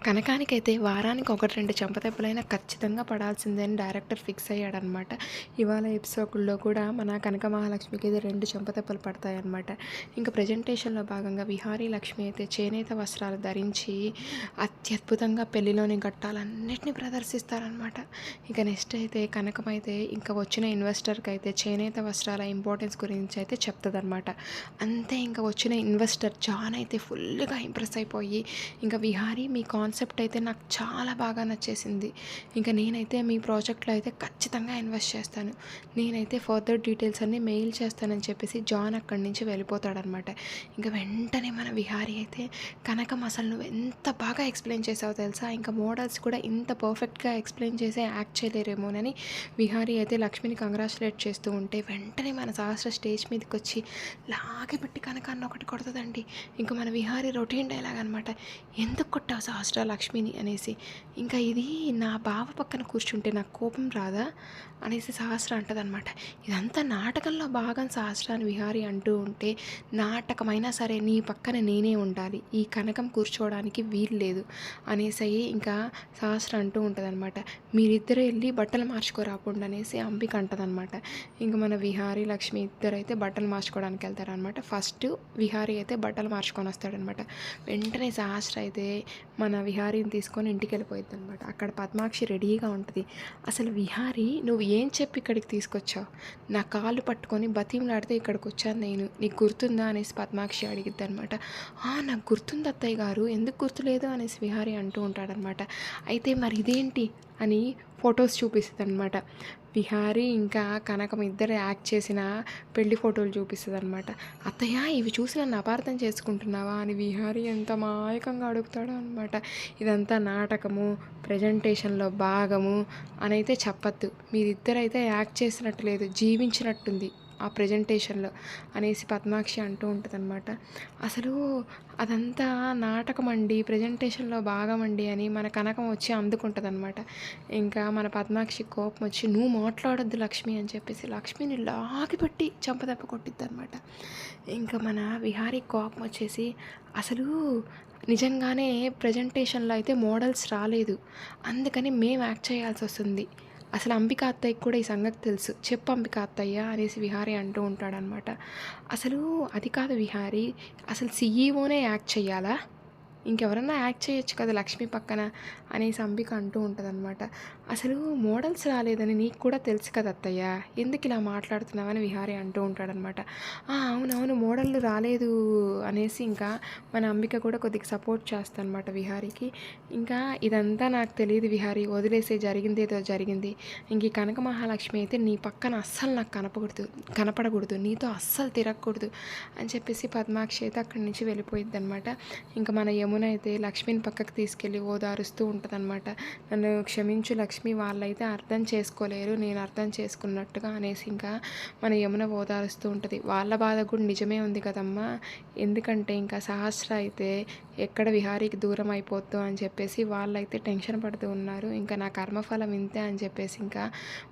కనకానికైతే వారానికి ఒకటి రెండు చెంపదెబ్బలైనా ఖచ్చితంగా పడాల్సిందే అని డైరెక్టర్ ఫిక్స్ అయ్యాడనమాట ఇవాళ ఎపిసోడ్లో కూడా మన కనక మహాలక్ష్మికి అయితే రెండు చెంపదెబ్బలు పడతాయన్నమాట. ఇంకా ప్రజెంటేషన్లో భాగంగా విహారీ లక్ష్మి అయితే చేనేత వస్త్రాలు ధరించి అత్యద్భుతంగా పెళ్ళిలోని ఘట్టాలన్నింటినీ ప్రదర్శిస్తారనమాట ఇక నెక్స్ట్ అయితే కనకం అయితే ఇంకా వచ్చిన ఇన్వెస్టర్కి అయితే చేనేత వస్త్రాల ఇంపార్టెన్స్ గురించి అయితే చెప్తుందనమాట అంతే ఇంకా వచ్చిన ఇన్వెస్టర్ జాన్ అయితే ఫుల్గా ఇంప్రెస్ అయిపోయి ఇంకా విహారీ మీ కాన్ కాన్సెప్ట్ అయితే నాకు చాలా బాగా నచ్చేసింది. ఇంకా నేనైతే మీ ప్రాజెక్ట్లో అయితే ఖచ్చితంగా ఇన్వెస్ట్ చేస్తాను. నేనైతే ఫర్దర్ డీటెయిల్స్ అన్నీ మెయిల్ చేస్తానని చెప్పేసి జాన్ అక్కడి నుంచి వెళ్ళిపోతాడనమాట. ఇంకా వెంటనే మన విహారీ అయితే కనకం అసలు నువ్వు ఎంత బాగా ఎక్స్ప్లెయిన్ చేసావు తెలుసా? ఇంకా మోడల్స్ కూడా ఇంత పర్ఫెక్ట్గా ఎక్స్ప్లెయిన్ చేసే యాక్ట్ చేయలేరేమోనని విహారీ అయితే లక్ష్మిని కంగ్రాచులేట్ చేస్తూ ఉంటే వెంటనే మన సహస్ర స్టేజ్ మీదకి వచ్చి లాగిపెట్టి కనకాన్ని ఒకటి కొడుతుందండి. ఇంకా మన విహారీ రొటీన్ డైలాగ్ అనమాట ఎందుకు కొట్టావు సహస్ర లక్ష్మిని అనేసి. ఇంకా ఇది నా బావ పక్కన కూర్చుంటే నాకు కోపం రాదా? అనేసి సహస్ర అంటదనమాట ఇదంతా నాటకంలో భాగం సహస్ర అని విహారీ అంటూ ఉంటే నాటకమైనా సరే నీ పక్కన నేనే ఉండాలి. ఈ కనకం కూర్చోవడానికి వీలు లేదు అనేసి ఇంకా సహస్ర అంటూ ఉంటుందన్నమాట. మీరిద్దరు వెళ్ళి బట్టలు మార్చుకోరాకుండా అనేసి అంబిక అంటదనమాట ఇంకా మన విహారీ లక్ష్మి ఇద్దరు అయితే బట్టలు మార్చుకోవడానికి వెళ్తారనమాట ఫస్ట్ విహారీ అయితే బట్టలు మార్చుకొని వస్తాడనమాట వెంటనే సహస్ర అయితే మన విహారీని తీసుకొని ఇంటికి వెళ్ళిపోయింది అనమాట అక్కడ పద్మాక్షి రెడీగా ఉంటుంది. అసలు విహారి నువ్వు ఏం చెప్పి ఇక్కడికి తీసుకొచ్చావు? నా కాళ్ళు పట్టుకొని బతిమలాడితే ఇక్కడికి వచ్చాను నేను. నీకు గుర్తుందా? అనేసి పద్మాక్షి అడిగిద్ది అనమాట నాకు గుర్తుంది అత్తయ్య గారు. ఎందుకు గుర్తులేదు? అనేసి విహారీ అంటూ ఉంటాడనమాట అయితే మరి ఇదేంటి? అని ఫొటోస్ చూపిస్తుంది అనమాట విహారీ ఇంకా కనకం ఇద్దరు యాక్ట్ చేసిన పెళ్ళి ఫోటోలు చూపిస్తుంది అనమాట అత్తయ్య ఇవి చూసి నన్ను అపార్థం చేసుకుంటున్నావా అని విహారీ ఎంత మాయకంగా అడుగుతాడో అనమాట ఇదంతా నాటకము ప్రజెంటేషన్లో భాగము అని అయితే చెప్పద్దు. మీరిద్దరైతే యాక్ట్ చేసినట్టు లేదు జీవించినట్టుంది. ఆ ప్రజెంటేషన్లో అనేసి పద్మాక్షి అంటూ ఉంటుందన్నమాట. అసలు అదంతా నాటకం అండి ప్రజెంటేషన్లో భాగమండి అని మన కనకం వచ్చి అందుకుంటుందన్నమాట. ఇంకా మన పద్మాక్షి కోపం వచ్చి నువ్వు మాట్లాడొద్దు లక్ష్మి అని చెప్పేసి లక్ష్మిని లాగిపెట్టి చంపదెప్ప కొట్టిద్ది అనమాట ఇంకా మన విహారీ కోపం వచ్చేసి అసలు నిజంగానే ప్రజెంటేషన్లో అయితే మోడల్స్ రాలేదు. అందుకని మేము యాక్ట్ చేయాల్సి వస్తుంది అసలు అంబిక అత్తయ్యకి కూడా ఈ సంగతి తెలుసు. చెప్పు అంబిక అత్తయ్య అనేసి విహారీ అంటూ ఉంటాడనమాట అసలు అది కాదు విహారీ అసలు సీఈఓనే యాక్ట్ చెయ్యాలా? ఇంకెవరన్నా యాక్ట్ చేయొచ్చు కదా లక్ష్మి పక్కన అనేసి అంబిక అంటూ ఉంటుందన్నమాట. అసలు మోడల్స్ రాలేదని నీకు కూడా తెలుసు కదా అత్తయ్య? ఎందుకు ఇలా మాట్లాడుతున్నావని విహారీ అంటూ ఉంటాడనమాట అవునవును మోడళ్ళు రాలేదు అనేసి ఇంకా మన అంబిక కూడా కొద్దిగా సపోర్ట్ చేస్తానమాట విహారీకి. ఇంకా ఇదంతా నాకు తెలియదు విహారీ వదిలేసే జరిగింది ఏదో జరిగింది. ఇంక ఈ కనక మహాలక్ష్మి అయితే నీ పక్కన అస్సలు నాకు కనపకూడదు కనపడకూడదు నీతో అస్సలు తిరగకూడదు అని చెప్పేసి పద్మాక్షి అయితే అక్కడి నుంచి వెళ్ళిపోయింది అనమాట ఇంకా మన యమున అయితే లక్ష్మిని పక్కకు తీసుకెళ్ళి ఓదారుస్తూ ఉంటుందన్నమాట. నన్ను క్షమించు లక్ష్మి వాళ్ళైతే అర్థం చేసుకోలేరు నేను అర్థం చేసుకున్నట్టుగా అనేసి ఇంకా మన యమున ఓదారుస్తూ ఉంటుంది. వాళ్ళ బాధ కూడా నిజమే ఉంది కదమ్మా. ఎందుకంటే ఇంకా సహస్ర అయితే ఎక్కడ విహారీకి దూరం అయిపోద్దు అని చెప్పేసి వాళ్ళైతే టెన్షన్ పడుతూ ఉన్నారు. ఇంకా నా కర్మఫలం ఇంతే అని చెప్పేసి ఇంకా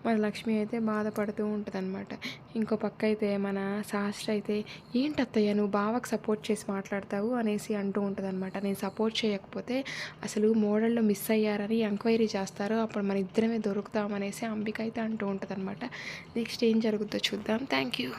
మన లక్ష్మి అయితే బాధపడుతూ ఉంటుంది అనమాట ఇంకో పక్క అయితే మన సహస్ర అయితే ఏంటత్తయ్య నువ్వు బావకు సపోర్ట్ చేసి మాట్లాడతావు అనేసి అంటూ ఉంటుంది నేను సపోర్ట్ చేయకపోతే అసలు మోడల్లో మిస్ అయ్యారని ఎంక్వైరీ చేస్తారు. అప్పుడు మన ఇద్దరమే దొరుకుతామనేసి అంబిక అయితే అంటూ ఉంటుంది అనమాట నెక్స్ట్ ఏం జరుగుతుందో చూద్దాం. Thank you